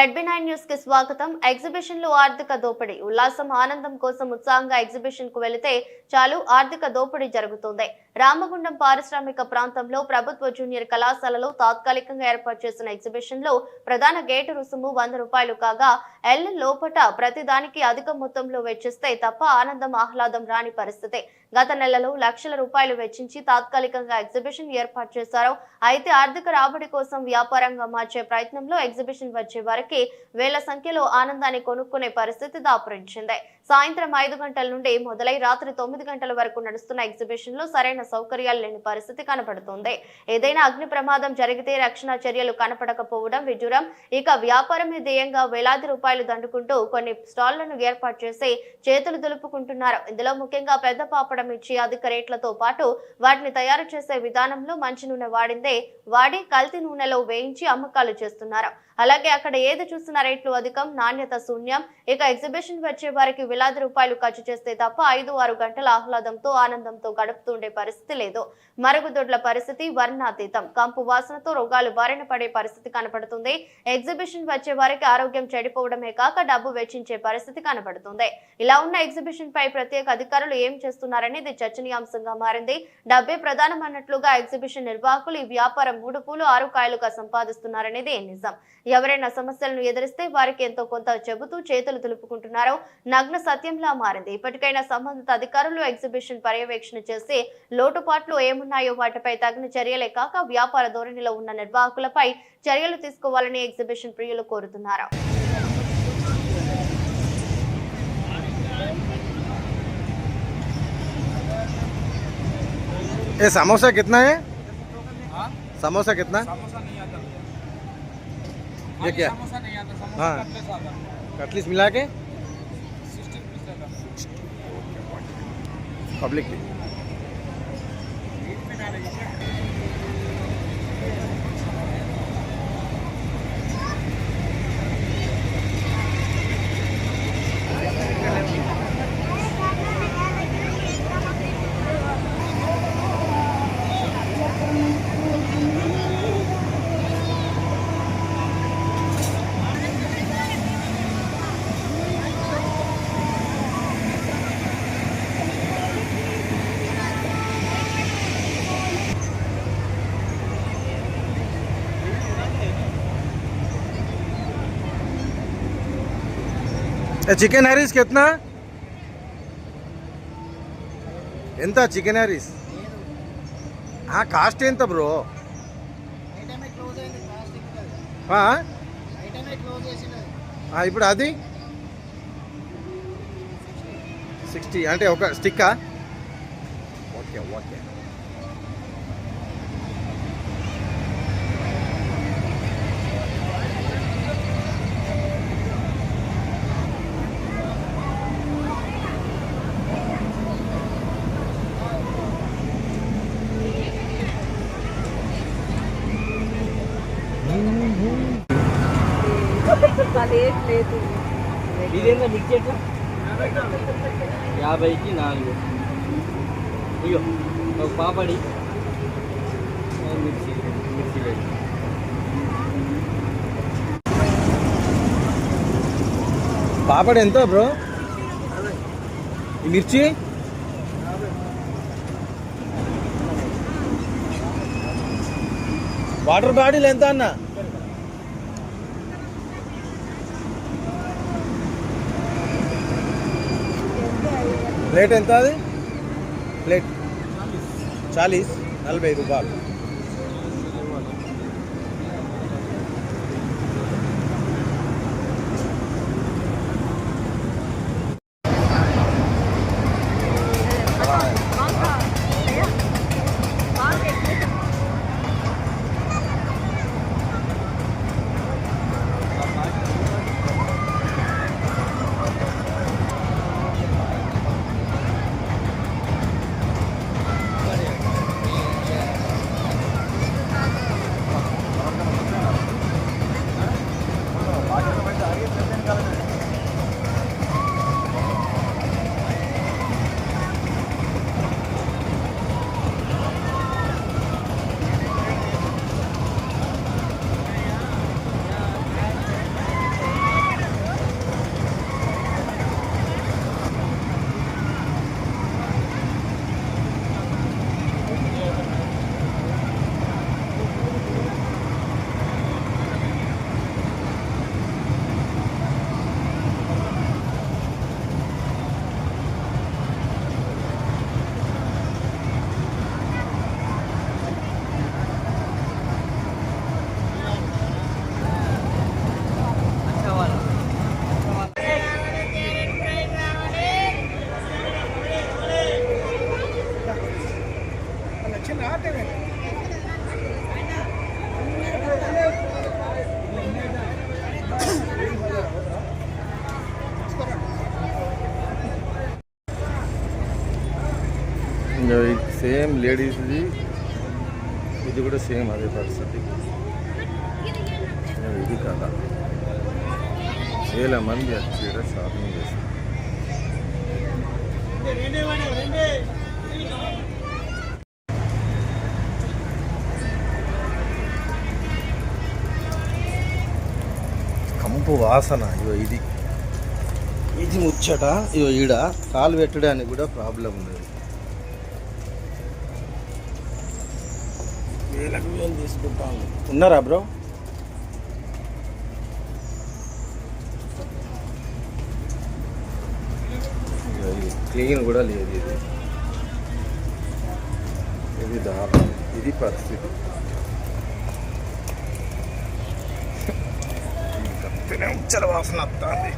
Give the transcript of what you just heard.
ZB nine న్యూస్కి స్వాగతం. ఎగ్జిబిషన్లో ఆర్థిక దోపిడీ. ఉల్లాసం ఆనందం కోసం ఉత్సాహంగా ఎగ్జిబిషన్కు వెళితే చాలు ఆర్థిక దోపిడీ జరుగుతుంది. రామగుండం పారిశ్రామిక ప్రాంతంలో ప్రభుత్వ జూనియర్ కళాశాలలో తాత్కాలికంగా ఏర్పాటు చేసిన ఎగ్జిబిషన్లో ప్రధాన గేటు రుసుము వంద రూపాయలు కాగా ఎల్ లోపట ప్రతిదానికి అధిక మొత్తంలో వెచ్చిస్తే తప్ప ఆనందం ఆహ్లాదం రాని పరిస్థితి. గత నెలలో లక్షల రూపాయలు వెచ్చించి తాత్కాలికంగా ఎగ్జిబిషన్ ఏర్పాటు చేశారు. అయితే ఆర్థిక రాబడి కోసం వ్యాపారంగా మార్చే ప్రయత్నంలో ఎగ్జిబిషన్ వచ్చే వారికి వేల సంఖ్యలో ఆనందాన్ని కొనుక్కునే పరిస్థితి దాపురించింది. సాయంత్రం ఐదు గంటల నుండి మొదలై రాత్రి తొమ్మిది గంటల వరకు నడుస్తున్న ఎగ్జిబిషన్లో సరైన సౌకర్యాలు లేని పరిస్థితి కనపడుతుంది. ఏదైనా అగ్ని ప్రమాదం జరిగితే రక్షణ చర్యలు కనపడకపోవడం విడ్డూరం. ఇక వ్యాపారమే ధ్యేయంగా వేలాది రూపాయలు దండుకుంటూ కొన్ని స్టాళ్ళను ఏర్పాటు చేసి చేతులు దులుపుకుంటున్నారు. ఇందులో ముఖ్యంగా పెద్ద పాపడం ఇచ్చి అధిక రేట్లతో పాటు వాటిని తయారు చేసే విధానంలో మంచి నూనె వాడిందే. వాడి కల్తీ నూనెలో వేయించి అమ్మకాలు చేస్తున్నారు. అలాగే అక్కడ ఏది చూస్తున్న రేట్లు అధికం నాణ్యత శూన్యం. ఇక ఎగ్జిబిషన్ వచ్చే వారికి వేలాది రూపాయలు ఖర్చు చేస్తే తప్ప ఐదు ఆరు గంటల ఆహ్లాదంతో ఆనందంతో గడుపుతుండే పరిస్థితి లేదు. మరుగుదొడ్ల పరిస్థితి వర్ణాతీతం. కంపు వాసనతో రోగాలు బారిన పడే పరిస్థితి కనపడుతుంది. ఎగ్జిబిషన్ వచ్చే వారికి ఆరోగ్యం చెడిపోవడమే కాక డబ్బు వెచ్చించే పరిస్థితి కనపడుతుంది. ఇలా ఉన్న ఎగ్జిబిషన్ పై ప్రత్యేక అధికారులు ఏం చేస్తున్నారనేది చర్చనీయాంశంగా మారింది. డబ్బే ప్రధానం అన్నట్లుగా ఎగ్జిబిషన్ నిర్వాహకులు ఈ వ్యాపారం మూడు పూలు ఆరు కాయలుగా సంపాదిస్తున్నారనేది నిజం. ఎవరైనా సమస్యలను ఎదిరిస్తే వారికి ఎంతో కొంత చెబుతూ చేతులు దులుపుకుంటున్నారో నగ్న సత్యంలా మారింది ఇప్పటికైనా సంబంధిత అధికారులు ఎగ్జిబిషన్ పర్యవేక్షణ చేసి లోటుపాట్లు ఏమున్నాయో వాటిపై తగిన చర్యలే కాక వ్యాపార ధోరణిలో ఉన్న నిర్వాహకులపై చర్యలు తీసుకోవాలని ఎగ్జిబిషన్ ప్రియులు కోరుతున్నారు ये समोसा कितना है हाँ? समोसा कितना समोसा नहीं आता ये क्या? समोसा नहीं आता समोसा हाँ। कटलेस आता कटलिस मिला के पब्लिक చికెన్ హరీస్ కిतना ఎంత చికెన్ హరీస్ కాస్ట్ ఎంత బ్రో ఇప్పుడు అది? సిక్స్టీ అంటే ఒక స్టిక్కా ఓకే ఓకే ఇదేందా మిర్చి ఎట్లా యాభైకి నాలుగు. ఇగో ఒక పాపడి. మిర్చి మిర్చి లేదు. పాపడి ఎంత బ్రో? మిర్చి? వాటర్ బాటిల్ ఎంత అన్న? ప్లేట్ ఎంత అది? ప్లేట్. చాలీస్. నలభై రూపాయలు. సేమ్ లేడీస్ది ఇది కూడా సేమ్ అదే పరిస్థితి. ఇది కదా. వేల మంది వచ్చి ఈడ షాపింగ్ చేస్తారు కంపు వాసన ఇది. ఇది ముచ్చట ఇగో ఈడ కాలు పెట్టడానికి కూడా ప్రాబ్లం లేదు. వేలకు వేలు తీసుకుంటాను ఉన్నారా బ్రో ఇగో ఇది క్లీన్ కూడా లేదు ఇది. ఇది దారుణం ఇది పరిస్థితి. ఇది కప్పిన ఉచ్చల వాసన వస్తుంది